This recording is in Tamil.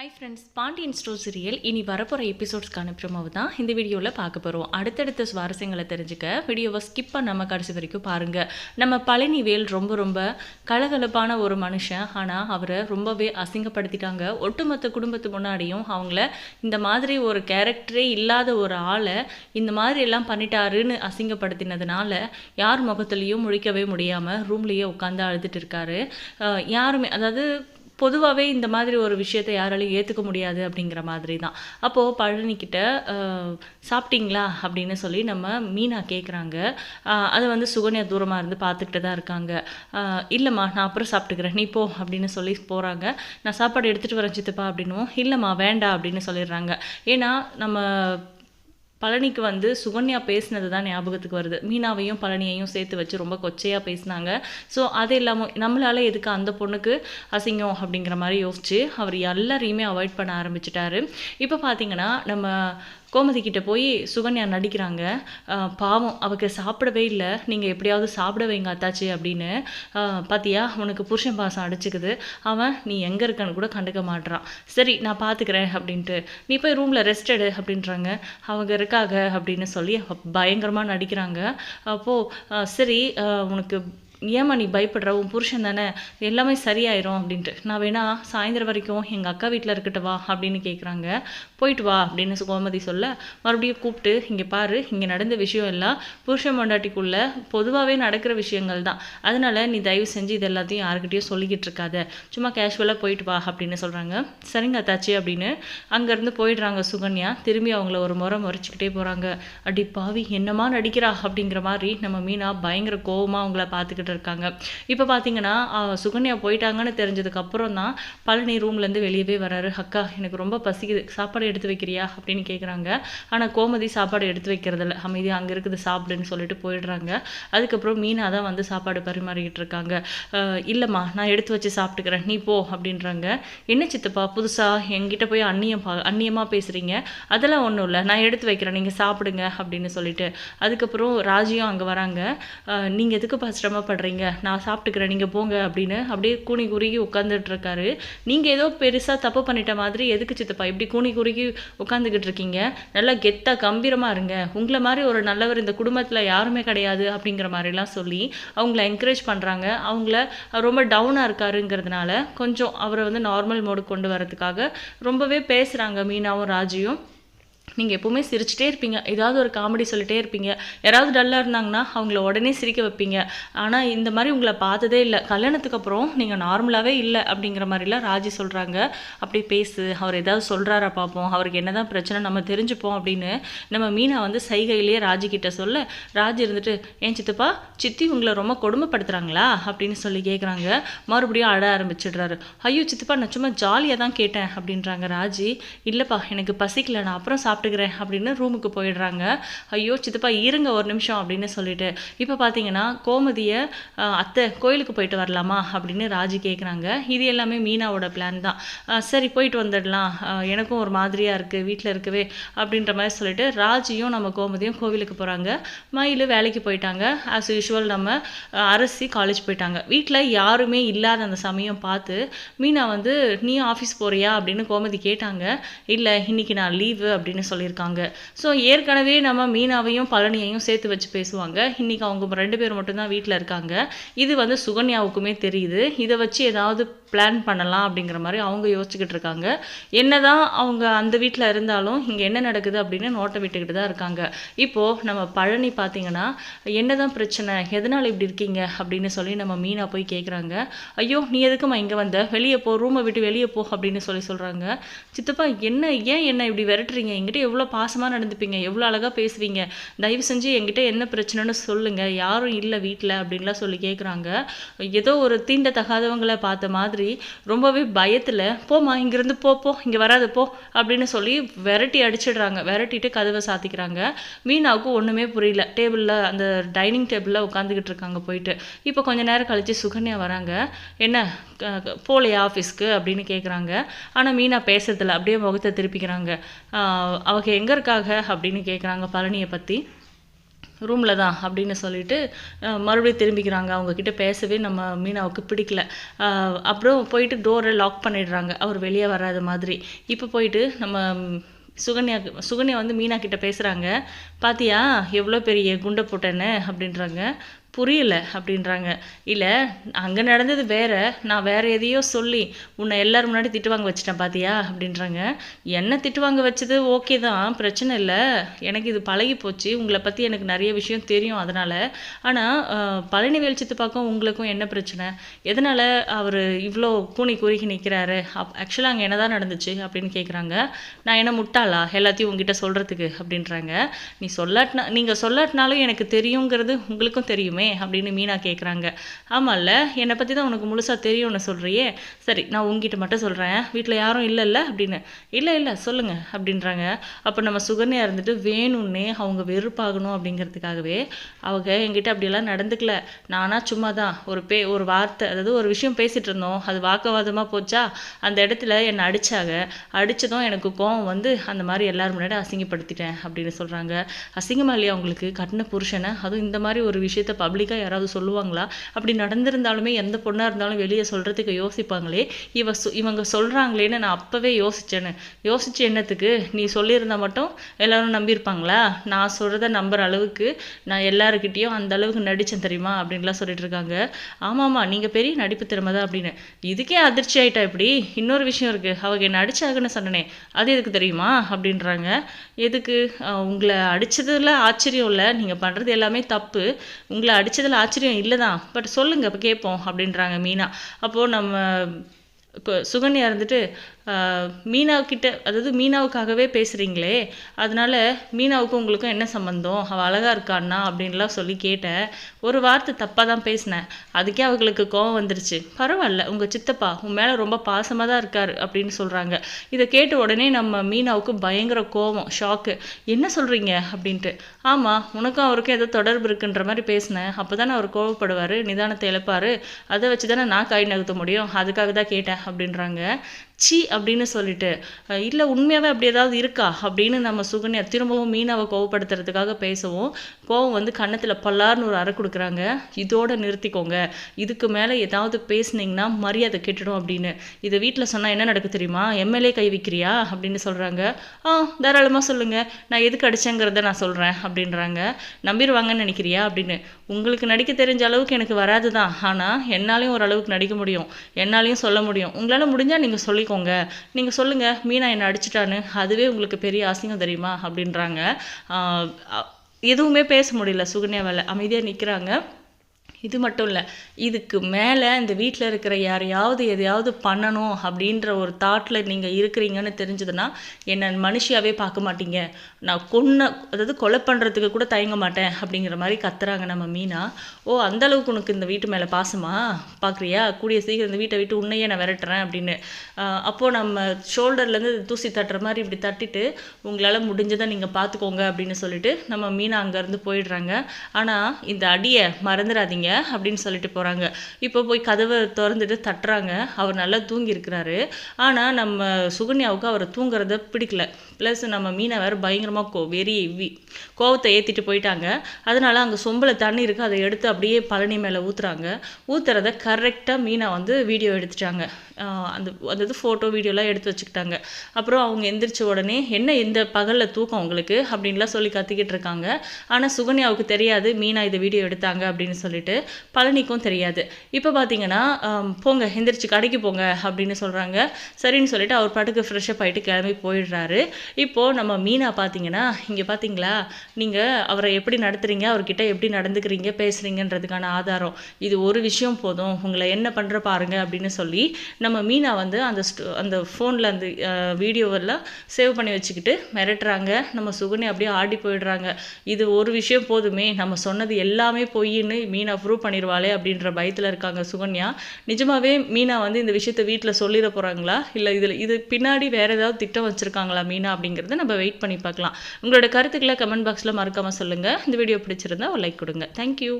Hi friends Pandian store serial இனி வரப்போகிற எபிசோட்ஸ்க்கான ப்ரோமோவை தான் இந்த வீடியோவில் பார்க்க போகிறோம் அடுத்தடுத்த சுவாரஸ்யங்களை தெரிஞ்சுக்க வீடியோவை ஸ்கிப் பண்ணாமல் கடைசி வரைக்கும் பாருங்கள் நம்ம பழனிவேல் ரொம்ப ரொம்ப கலகலப்பான ஒரு மனுஷன். ஆனால் அவரை ரொம்பவே அசிங்கப்படுத்திட்டாங்க. ஒட்டுமொத்த குடும்பத்து முன்னாடியும் அவங்கள இந்த மாதிரி ஒரு கேரக்டரே இல்லாத ஒரு ஆளை இந்த மாதிரி எல்லாம் பண்ணிட்டாருன்னு அசிங்கப்படுத்தினதுனால யார் முகத்துலேயும் முழிக்கவே முடியாமல் ரூம்லேயே உட்காந்து அழுதுட்டு இருக்காரு. யாருமே அதாவது பொதுவாகவே இந்த மாதிரி ஒரு விஷயத்தை யாராலையும் ஏற்றுக்க முடியாது அப்படிங்கிற மாதிரி தான் அப்போது பழனிக்கிட்ட சாப்பிட்டீங்களா? அப்படின்னு சொல்லி நம்ம மீனா கேட்குறாங்க அதை வந்து சுகன்யா தூரமாக இருந்து பார்த்துக்கிட்டு தான் இருக்காங்க. இல்லைம்மா நான் அப்புறம் சாப்பிட்டுக்கிறேன். நீ போ அப்படின்னு சொல்லி போகிறாங்க நான் சாப்பாடு எடுத்துகிட்டு வரேன் சித்தப்பா அப்படின்னும். இல்லைம்மா வேண்டாம் அப்படின்னு சொல்லிடுறாங்க. ஏன்னா நம்ம பழனிக்கு வந்து சுகன்யா பேசினது தான் ஞாபகத்துக்கு வருது. மீனாவையும் பழனியையும் சேர்த்து வச்சு ரொம்ப கொச்சையாக பேசினாங்க. ஸோ அது இல்லாமல் நம்மளால் எதுக்கு அந்த பொண்ணுக்கு அசிங்கம் அப்படிங்கிற மாதிரி யோசிச்சு அவர் எல்லாரையுமே அவாய்ட் பண்ண ஆரம்பிச்சிட்டாரு. இப்போ பார்த்தீங்கன்னா நம்ம கோமதி கிட்ட போய் சுகன்யா நடிக்கிறாங்க. பாவம் அவருக்கு சாப்பிடவே இல்லை. நீங்கள் எப்படியாவது சாப்பிட வைங்க அத்தாச்சி அப்படின்னு. பார்த்தியா பாத்தியா உனக்கு புருஷன் பாசம் அடிச்சுக்குது. அவன் நீ எங்கே இருக்கன்னு கூட கண்டுக்க மாட்றான். சரி நான் பார்த்துக்கிறேன் அப்படின்ட்டு. நீ போய் ரூமில் ரெஸ்ட் எடு அப்படின்றாங்க. அவங்க இருக்காங்க அப்படின்னு சொல்லி பயங்கரமாக நடிக்கிறாங்க. அப்போது சரி உனக்கு ஏம்மா நீ பயப்படுற? உன் புருஷன் தானே? எல்லாமே சரியாயிரும் அப்படின்ட்டு. நான் வேணா சாயந்தரம் வரைக்கும் எங்கள் அக்கா வீட்டில் இருக்கட்டு வா அப்படின்னு கேட்குறாங்க போயிட்டு வா அப்படின்னு கோமதி சொல்ல மறுபடியும் கூப்பிட்டு இங்கே பாரு இங்கே நடந்த விஷயம் எல்லாம் புருஷன் பொண்டாட்டிக்குள்ள பொதுவாகவே நடக்கிற விஷயங்கள் தான். அதனால நீ தயவு செஞ்சு இது எல்லாத்தையும் யாருக்கிட்டையும் சொல்லிக்கிட்டு இருக்காத. சும்மா கேஷுவலாக போயிட்டு வா அப்படின்னு சொல்கிறாங்க சரிங்க அத்தாச்சி அப்படின்னு அங்கேருந்து போயிடுறாங்க சுகன்யா. திரும்பி அவங்கள ஒரு முறை முறைச்சிக்கிட்டே போகிறாங்க அடி பாவி என்னமா நடிக்கிறா? அப்படிங்கிற மாதிரி நம்ம மீனா பயங்கர கோவமாக அவங்கள பார்த்துக்கிட்டு இருக்காங்க. இப்போ பார்த்தீங்கன்னா சுகன்யா போயிட்டாங்கன்னு தெரிஞ்சதுக்கு அப்புறம் தான் பழனி ரூம்லேருந்து வெளியவே வராரு. அக்கா எனக்கு ரொம்ப பசிக்குது. சாப்பாடு எடுத்து வைக்கிறியா? அப்படின்னு கேட்குறாங்க ஆனால் கோமதி சாப்பாடு எடுத்து வைக்கிறதில்ல அமைதி அங்கே இருக்குது சாப்பிடுன்னு சொல்லிட்டு போயிடுறாங்க. அதுக்கப்புறம் மீனா தான் வந்து சாப்பாடு பரிமாறிக்கிட்டு இருக்காங்க. இல்லைம்மா நான் எடுத்து வச்சு சாப்பிட்டுக்கிறேன். நீ போ அப்படின்றாங்க. என்ன சித்தப்பா புதுசாக என்கிட்ட போய் அந்நியம் பா அந்நியமாக பேசுகிறீங்க அதெல்லாம் ஒன்றும் இல்லை. நான் எடுத்து வைக்கிறேன். நீங்கள் சாப்பிடுங்க அப்படின்னு சொல்லிட்டு. அதுக்கப்புறம் ராஜியும் அங்கே வராங்க. நீங்கள் எதுக்குப்பா சிரமப்படுறீங்க நான் சாப்பிட்டுக்கிறேன் நீங்கள் போங்க அப்படின்னு அப்படியே கூனி குறுகி உட்காந்துட்ருக்காரு நீங்கள் ஏதோ பெருசாக தப்பு பண்ணிட்ட மாதிரி எதுக்கு சித்தப்பா இப்படி கூனி குறுகி உட்காந்துக்கிட்டு இருக்கீங்க? நல்லா கெத்தாக கம்பீரமாக இருங்க. உங்களை மாதிரி ஒரு நல்லவர் இந்த குடும்பத்தில் யாருமே கிடையாது அப்படிங்கிற மாதிரிலாம் சொல்லி அவங்கள என்கரேஜ் பண்ணுறாங்க அவங்கள ரொம்ப டவுனாக இருக்காருங்கிறதுனால கொஞ்சம் அவரை வந்து நார்மல் மோடு கொண்டு வரதுக்காக ரொம்பவே பேசுகிறாங்க மீனாவும் ராஜியும். நீங்கள் எப்போவுமே சிரிச்சிட்டே இருப்பீங்க. ஏதாவது ஒரு காமெடி சொல்லிட்டே இருப்பீங்க. யாராவது டல்லாக இருந்தாங்கன்னா அவங்கள உடனே சிரிக்க வைப்பீங்க. ஆனால் இந்த மாதிரி உங்களை பார்த்ததே இல்லை. கல்யாணத்துக்கு அப்புறம் நீங்கள் நார்மலாகவே இல்லை அப்படிங்கிற மாதிரிலாம் ராஜி சொல்கிறாங்க அப்படி பேசு. அவர் ஏதாவது சொல்கிறாரா பார்ப்போம் அவருக்கு என்னதான் பிரச்சனை நம்ம தெரிஞ்சுப்போம் அப்படின்னு நம்ம மீனா வந்து சைகையிலேயே ராஜி கிட்ட சொல்ல ராஜி இருந்துட்டு ஏன் சித்தப்பா சித்தி உங்களை ரொம்ப கொடுமைப்படுத்துகிறாங்களா அப்படின்னு சொல்லி கேட்குறாங்க மறுபடியும் அட ஆரம்பிச்சிடுறாரு. ஐயோ சித்தப்பா நான் சும்மா ஜாலியாக தான் கேட்டேன் அப்படின்றாங்க ராஜி. இல்லைப்பா எனக்கு பசிக்கல. நான் அப்புறம் சாப்பிட்டுக்கிறேன் அப்படின்னு ரூமுக்கு போயிடுறாங்க. ஐயோ சித்தப்பா இருங்க ஒரு நிமிஷம் அப்படின்னு சொல்லிட்டு. இப்போ பார்த்தீங்கன்னா கோமதியை அத்தை கோயிலுக்கு போயிட்டு வரலாமா அப்படின்னு ராஜி கேட்குறாங்க இது எல்லாமே மீனாவோட பிளான் தான். சரி போயிட்டு வந்துடலாம். எனக்கும் ஒரு மாதிரியாக இருக்குது வீட்டில் இருக்கவே அப்படின்ற மாதிரி சொல்லிட்டு ராஜியும் நம்ம கோமதியும் கோவிலுக்கு போகிறாங்க மயிலு வேலைக்கு போயிட்டாங்க. ஆஸ் யூஷுவல் நம்ம அரசி காலேஜ் போயிட்டாங்க. வீட்டில் யாருமே இல்லாத அந்த சமயம் பார்த்து மீனா வந்து நீ ஆஃபீஸ் போகிறியா அப்படின்னு கோமதி கேட்டாங்க. இல்லை இன்னைக்கு நான் லீவு அப்படின்னு சொல்லியிருக்காங்க. ஸோ ஏற்கனவே நம்ம மீனாவையும் பழனியையும் சேர்த்து வச்சு பேசுவாங்க. இன்னைக்கு அவங்க ரெண்டு பேர் மட்டும்தான் வீட்டில் இருக்காங்க. இது வந்து சுகன்யாவுக்குமே தெரியுது. இதை வச்சு ஏதாவது பிளான் பண்ணலாம் அப்படிங்கிற மாதிரி அவங்க யோசிச்சுக்கிட்டு இருக்காங்க. என்ன தான் அவங்க அந்த வீட்டில் இருந்தாலும் இங்கே என்ன நடக்குது அப்படின்னு நோட்டை விட்டுக்கிட்டு தான் இருக்காங்க. இப்போது நம்ம பழனி பார்த்தீங்கன்னா என்னதான் பிரச்சனை எதனால் இப்படி இருக்கீங்க அப்படின்னு சொல்லி நம்ம மீனா போய் கேட்குறாங்க ஐயோ நீ எதுக்குமா இங்கே வந்த? வெளியே போ ரூமை விட்டு வெளியே போ அப்படின்னு சொல்லி சொல்கிறாங்க சித்தப்பா என்ன ஏன் என்ன இப்படி விரட்டுறீங்க? எங்கிட்ட எவ்வளோ பாசமாக நடந்துப்பீங்க? எவ்வளோ அழகாக பேசுவீங்க? தயவு செஞ்சு என்கிட்ட என்ன பிரச்சனைன்னு சொல்லுங்கள் யாரும் இல்லை வீட்டில் அப்படின்லாம் சொல்லி கேட்குறாங்க ஏதோ ஒரு தீண்ட தகாதவங்களை பார்த்த மாதிரி ரொம்பவே பயத்தில் போம்மா இங்கேருந்து போ போ இங்கே வராது போ அப்படின்னு சொல்லி விரட்டி அடிச்சிடுறாங்க. விரட்டிட்டு கதவை சாத்திக்கிறாங்க. மீனாவுக்கு ஒன்றுமே புரியல. டேபிளில் அந்த டைனிங் டேபிளில் உட்காந்துக்கிட்டு இருக்காங்க போயிட்டு. இப்போ கொஞ்ச நேரம் கழித்து சுகன்யா வராங்க. என்ன போலையா ஆஃபீஸ்க்கு? அப்படின்னு கேட்குறாங்க ஆனால் மீனா பேசுறதில்ல. அப்படியே முகத்தை திருப்பிக்கிறாங்க. அவங்க எங்கே இருக்காங்க? அப்படின்னு கேட்குறாங்க பழனியை பற்றி ரூமில் தான் அப்படின்னு சொல்லிட்டு மறுபடியும் திரும்பிக்கிறாங்க. அவங்கக்கிட்ட பேசவே நம்ம மீனாவுக்கு பிடிக்கல. அப்புறம் போயிட்டு டோரை லாக் பண்ணிடுறாங்க. அவர் வெளியே வராத மாதிரி. இப்போ போயிட்டு நம்ம சுகன்யா சுகன்யா வந்து மீனா கிட்ட பேசுகிறாங்க பாத்தியா எவ்வளோ பெரிய குண்டை போட்டேன்னு? அப்படின்றாங்க. புரியல அப்படின்றாங்க. இல்லை அங்கே நடந்தது வேற நான் வேற எதையோ சொல்லி உன்னை எல்லாரும் முன்னாடி திட்டு வாங்க வச்சிட்டேன் பாத்தியா? அப்படின்றாங்க. என்ன திட்டு வாங்க வச்சது? ஓகே தான் பிரச்சனை இல்லை. எனக்கு இது பழகி போச்சு. உங்களை பற்றி எனக்கு நிறைய விஷயம் தெரியும் அதனால். ஆனால் பழனிவேல் சித்தப்பாக்கும் உங்களுக்கும் என்ன பிரச்சனை? எதனால் அவர் இவ்வளோ கூணி குறுகி நிற்கிறாரு அப் ஆக்சுவலாக அங்கே என்னதான் நடந்துச்சு அப்படின்னு கேட்குறாங்க நான் என்ன முட்டாளா? எல்லாத்தையும் உங்ககிட்ட சொல்கிறதுக்கு அப்படின்றாங்க. நீ சொல்லாட்டினா நீங்கள் சொல்லாட்டினாலும் எனக்கு தெரியுங்கிறது உங்களுக்கும் தெரியுமே. அப்படின்னு மீனா கேட்குறாங்க ஆமாம்ல என்னை பற்றி தான் உனக்கு முழுசாக தெரியும்னு சொல்கிறியே சரி நான் உங்ககிட்ட மட்டும் சொல்கிறேன் வீட்டில் யாரும் இல்லைல்ல அப்படின்னு. இல்லை இல்லை சொல்லுங்கள் அப்படின்றாங்க. அப்போ நம்ம சுகன்யா இருந்துட்டு வேணும்னே அவங்க வெறுப்பாகணும் அப்படிங்கிறதுக்காகவே அவங்க என்கிட்ட அப்படியெல்லாம் நடந்துக்கல. நானாக சும்மா தான் ஒரு பே ஒரு வார்த்தை அதாவது ஒரு விஷயம் பேசிகிட்டு இருந்தோம் அது வாக்குவாதமாக போச்சா? அந்த இடத்துல என்னை அடித்தாங்க அடித்ததும் எனக்கு கோவம் வந்து அந்த மாதிரி எல்லாரும் முன்னாடி அசிங்கப்படுத்திட்டேன் அப்படின்னு சொல்கிறாங்க அசிங்கமா இல்லையா உங்களுக்கு? கட்டின புருஷனை? அதுவும் இந்த மாதிரி ஒரு விஷயத்த பப்ளிக்காக யாராவது சொல்லுவாங்களா? அப்படி நடந்திருந்தாலுமே எந்த பொண்ணாக இருந்தாலும் வெளியே சொல்கிறதுக்கு யோசிப்பாங்களே. இவ இவங்க சொல்கிறாங்களேன்னு நான் அப்போவே யோசிச்சேன்னு யோசிச்சு என்னத்துக்கு நீ சொல்லியிருந்தா மட்டும் எல்லாரும் நம்பியிருப்பாங்களா? நான் சொல்கிறத நம்புற அளவுக்கு நான் எல்லாருக்கிட்டேயும் அந்த அளவுக்கு நடித்தேன் தெரியுமா? அப்படின்லாம் சொல்லிட்டு இருக்காங்க. ஆமாம்மா நீங்கள் பெரிய நடிப்பு திறமை தான் அப்படின்னு. இதுக்கே அதிர்ச்சி ஆயிட்டா இப்படி இன்னொரு விஷயம் இருக்குது அவங்க என்ன அடிச்சாங்கன்னு சொன்னனே. அது எதுக்கு தெரியுமா? அப்படின்றாங்க. எதுக்கு? உங்களை அடிச்சதுல ஆச்சரியம் இல்லை. நீங்கள் பண்ணுறது எல்லாமே தப்பு. உங்களை அடித்ததில் ஆச்சரியம் இல்லை தான் பட் சொல்லுங்க இப்போ கேட்போம் அப்படின்றாங்க மீனா. அப்போது நம்ம இப்போ சுகன்யா இருந்துட்டு மீனாக்கிட்ட அதாவது மீனாவுக்காகவே பேசுகிறீங்களே அதனால மீனாவுக்கும் உங்களுக்கும் என்ன சம்மந்தம் அவள் அழகாக இருக்கான்னா அப்படின்லாம் சொல்லி கேட்டேன். ஒரு வார்த்தை தப்பாக தான் பேசினேன். அதுக்கே அவங்களுக்கு கோவம் வந்துருச்சு. பரவாயில்ல உங்கள் சித்தப்பா உன் மேலே ரொம்ப பாசமாக தான் இருக்கார் அப்படின்னு சொல்கிறாங்க இதை கேட்ட உடனே நம்ம மீனாவுக்கு பயங்கர கோவம் ஷாக்கு என்ன சொல்கிறீங்க அப்படின்ட்டு. ஆமாம் உனக்கும் அவருக்கும் ஏதோ தொடர்பு இருக்குன்ற மாதிரி பேசினேன். அப்போ தானே அவர் கோவப்படுவார் நிதானத்தை இழப்பார். அதை வச்சு தானே நான் கை நகர்த்த முடியும். அதுக்காக தான் கேட்டேன் அப்படின்றாங்க. சி அப்படின்னு சொல்லிட்டு இல்லை உண்மையாகவே அப்படி ஏதாவது இருக்கா? அப்படின்னு நம்ம சுகன்யா திரும்பவும் மீனாவை கோவப்படுத்துறதுக்காக பேசவும். கோவம் வந்து கன்னத்தில் பல்லார்னு ஒரு அறை கொடுக்குறாங்க. இதோட நிறுத்திக்கோங்க. இதுக்கு மேலே ஏதாவது பேசுனீங்கன்னா மரியாதை கெட்டுடும் அப்படின்னு. இதை வீட்டில் சொன்னால் என்ன நடக்கு தெரியுமா? எம்எல்ஏ கை வைக்கிறியா? அப்படின்னு சொல்கிறாங்க ஆ தாராளமாக சொல்லுங்கள் நான் எதுக்கு அடிச்சேங்கிறத நான் சொல்கிறேன் அப்படின்றாங்க. நம்பிடுவாங்கன்னு நினைக்கிறியா? அப்படின்னு. உங்களுக்கு நடிக்க தெரிஞ்ச அளவுக்கு எனக்கு வராது தான் ஆனால் என்னாலையும் ஓரளவுக்கு நடிக்க முடியும். என்னாலையும் சொல்ல முடியும். உங்களால் முடிஞ்சால் நீங்கள் சொல்லிக்கோங்க. நீங்கள் சொல்லுங்கள் மீனா என்னை அடிச்சிட்டான்னு. அதுவே உங்களுக்கு பெரிய அசிங்கம் தெரியுமா? அப்படின்றாங்க. எதுவுமே பேச முடியல சுகன்யாவால். அமைதியாக நிற்கிறாங்க இது மட்டும் இல்லை இதுக்கு மேலே இந்த வீட்டில் இருக்கிற யாரையாவது எதையாவது பண்ணணும் அப்படின்ற ஒரு தாட்டில் நீங்கள் இருக்கிறீங்கன்னு தெரிஞ்சதுன்னா என்னை மனுஷியாவே பார்க்க மாட்டீங்க. நான் கொன்ன அதாவது கொலை பண்ணுறதுக்கு கூட தயங்க மாட்டேன் அப்படிங்கிற மாதிரி கத்துறாங்க நம்ம மீனா. ஓ அந்தளவுக்கு உனக்கு இந்த வீட்டு மேலே பாசமா? பார்க்குறியா கூடிய சீக்கிரம் இந்த வீட்டை விட்டு உன்னையே நான் விரட்டுறேன் அப்படின்னு. அப்போது நம்ம ஷோல்டர்லேருந்து தூசி தட்டுற மாதிரி இப்படி தட்டிட்டு உங்களால் முடிஞ்சதை நீங்கள் பார்த்துக்கோங்க அப்படின்னு சொல்லிட்டு நம்ம மீனா அங்கேருந்து போயிடுறாங்க. ஆனால் இந்த அடியை மறந்துடாதீங்க. அப்படின்னு சொல்லிட்டு போகிறாங்க இப்போ போய் கதவை திறந்துட்டு தட்டுறாங்க. அவர் நல்லா தூங்கியிருக்கிறாரு. ஆனால் நம்ம சுகன்யாவுக்கு அவர் தூங்குறத பிடிக்கல. ப்ளஸ் நம்ம மீனை வேறு பயங்கரமாக கோ வெறி வி கோவத்தை ஏற்றிட்டு போயிட்டாங்க. அதனால் அங்கே சொம்பில் தண்ணி இருக்குது அதை எடுத்து அப்படியே பழனி மேலே ஊற்றுறாங்க ஊற்றுறத கரெக்டாக மீனை வந்து வீடியோ எடுத்துட்டாங்க. அந்த அந்த இது ஃபோட்டோ வீடியோலாம் எடுத்து வச்சுக்கிட்டாங்க. அப்புறம் அவங்க எந்திரிச்ச உடனே என்ன இந்த பகலில் தூக்கம் உங்களுக்கு? அப்படின்லாம் சொல்லி கத்திக்கிட்டு இருக்காங்க. ஆனால் சுகன்யாவுக்கு தெரியாது மீனா இதை வீடியோ எடுத்தாங்க அப்படின்னு சொல்லிட்டு. பழனிக்கும் தெரியாது. இப்போ பார்த்தீங்கன்னா போங்க எந்திரிச்சு கடைக்கு போங்க அப்படின்னு சொல்கிறாங்க சரின்னு சொல்லிட்டு அவர் பாட்டுக்கு ஃப்ரெஷ்ஷப் ஆகிட்டு கிளம்பி போயிடுறாரு. இப்போது நம்ம மீனா பார்த்தீங்கன்னா இங்கே பார்த்தீங்களா நீங்கள் அவரை எப்படி நடத்துறீங்க அவர்கிட்ட எப்படி நடந்துக்கிறீங்க பேசுகிறீங்கன்றதுக்கான ஆதாரம். இது ஒரு விஷயம் போதும். உங்களை என்ன பண்ணுற பாருங்க அப்படின்னு சொல்லி நம்ம மீனா வந்து அந்த அந்த ஃபோனில் அந்த வீடியோவெல்லாம் சேவ் பண்ணி வச்சுக்கிட்டு மிரட்டுறாங்க. நம்ம சுகுனி அப்படியே ஆடி போயிடுறாங்க. இது ஒரு விஷயம் போதுமே. நம்ம சொன்னது எல்லாமே பொய்ன்னு மீனா ப்ரூவ் பண்ணிடுவாளே அப்படின்ற பயத்தில் இருக்காங்க சுகன்யா. நிஜமாவே மீனா வந்து இந்த விஷயத்தை வீட்டில் சொல்லிட போகிறாங்களா இல்லை இதில் இது பின்னாடி வேறு ஏதாவது திட்டம் வச்சுருக்காங்களா மீனா அப்படிங்கிறத நம்ம வெயிட் பண்ணி பார்க்கலாம். உங்களோட கருத்துக்களை கமெண்ட் பாக்ஸில் மறக்காமல் சொல்லுங்கள் இந்த வீடியோ பிடிச்சிருந்தா ஒரு லைக் கொடுங்க. தேங்க்யூ